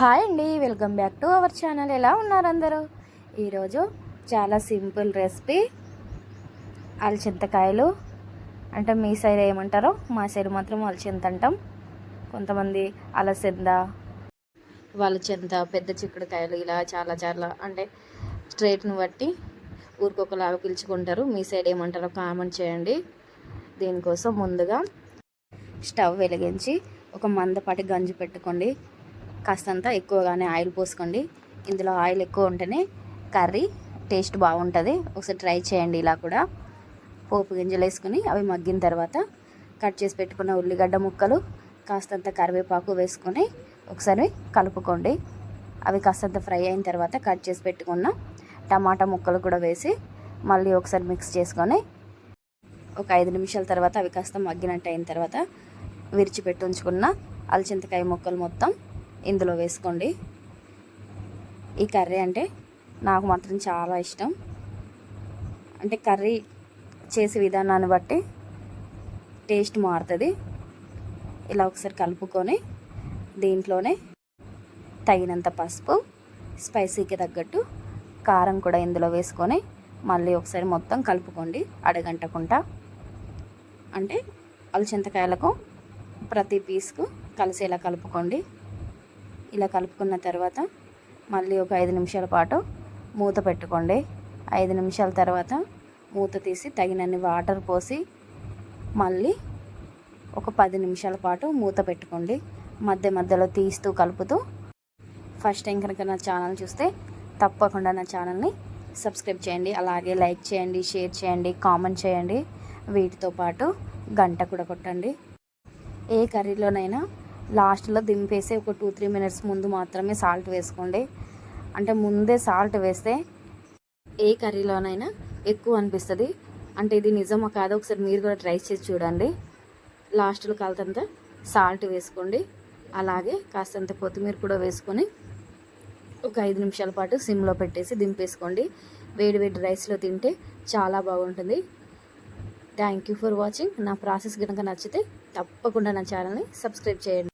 Hi అండి welcome back to our channel. ఎలా ఉన్నారు అందరూ? ఈరోజు చాలా సింపుల్ రెసిపీ. అలచింతకాయలు. అంటే మీ సైడ్ ఏమంటారో మా సైడ్ మాత్రం అలచింత అంటాం. కొంతమంది అలసింద వలచింత పెద్ద చిక్కుడుకాయలు ఇలా చాలా చాలా అంటే స్ట్రేట్ను బట్టి ఊరికొకలాగా పిలుచుకుంటారు. మీ సైడ్ ఏమంటారో కామెంట్ చేయండి. దీనికోసం ముందుగా స్టవ్ వెలిగించి ఒక మందపాటి గంజి పెట్టుకోండి. కాస్తంత ఎక్కువగానే ఆయిల్ పోసుకోండి. ఇందులో ఆయిల్ ఎక్కువ ఉంటేనే కర్రీ టేస్ట్ బాగుంటుంది. ఒకసారి ట్రై చేయండి ఇలా కూడా. పోపు గింజలు వేసుకుని అవి మగ్గిన తర్వాత కట్ చేసి పెట్టుకున్న ఉల్లిగడ్డ ముక్కలు కాస్తంత కరివేపాకు వేసుకొని ఒకసారి కలుపుకోండి. అవి కాస్తంత ఫ్రై అయిన తర్వాత కట్ చేసి పెట్టుకున్న టమాటా ముక్కలు కూడా వేసి మళ్ళీ ఒకసారి మిక్స్ చేసుకొని ఒక ఐదు నిమిషాల తర్వాత అవి కాస్త మగ్గినట్టు అయిన తర్వాత విరిచిపెట్టి ఉంచుకున్న అలచింతకాయ ముక్కలు మొత్తం ఇందులో వేసుకోండి. ఈ కర్రీ అంటే నాకు మాత్రం చాలా ఇష్టం. అంటే కర్రీ చేసే విధానాన్ని బట్టి టేస్ట్ మారుతుంది. ఇలా ఒకసారి కలుపుకొని దీంట్లోనే తగినంత పసుపు స్పైసీకి తగ్గట్టు కారం కూడా ఇందులో వేసుకొని మళ్ళీ ఒకసారి మొత్తం కలుపుకోండి అడగంటకుండా అంటే అలచింతకాయలకు ప్రతి పీస్కు కలిసేలా కలుపుకోండి. ఇలా కలుపుకున్న తర్వాత మళ్ళీ ఒక ఐదు నిమిషాల పాటు మూత పెట్టుకోండి. ఐదు నిమిషాల తర్వాత మూత తీసి తగినన్ని వాటర్ పోసి మళ్ళీ ఒక పది నిమిషాల పాటు మూత పెట్టుకోండి. మధ్య మధ్యలో తీస్తూ కలుపుతూ ఫస్ట్ టైం కనుక నా ఛానల్ చూస్తే తప్పకుండా నా ఛానల్ని సబ్స్క్రైబ్ చేయండి. అలాగే లైక్ చేయండి షేర్ చేయండి కామెంట్ చేయండి. వీటితో పాటు గంట కూడా కొట్టండి. ఏ కర్రీలోనైనా లాస్ట్లో దింపేసి ఒక టూ త్రీ మినిట్స్ ముందు మాత్రమే సాల్ట్ వేసుకోండి. అంటే ముందే సాల్ట్ వేస్తే ఏ కర్రీలోనైనా ఎక్కువ అనిపిస్తుంది. అంటే ఇది నిజమా కాదో ఒకసారి మీరు కూడా ట్రై చేసి చూడండి. లాస్ట్లో కాలుతంత సాల్ట్ వేసుకోండి. అలాగే కాస్తంత కొత్తిమీర కూడా వేసుకొని ఒక ఐదు నిమిషాల పాటు సిమ్లో పెట్టేసి దింపేసుకోండి. వేడి వేడి రైస్లో తింటే చాలా బాగుంటుంది. థ్యాంక్ యూ ఫర్ వాచింగ్ నా ప్రాసెస్ కనుక నచ్చితే తప్పకుండా నా ఛానల్ని సబ్స్క్రైబ్ చేయండి.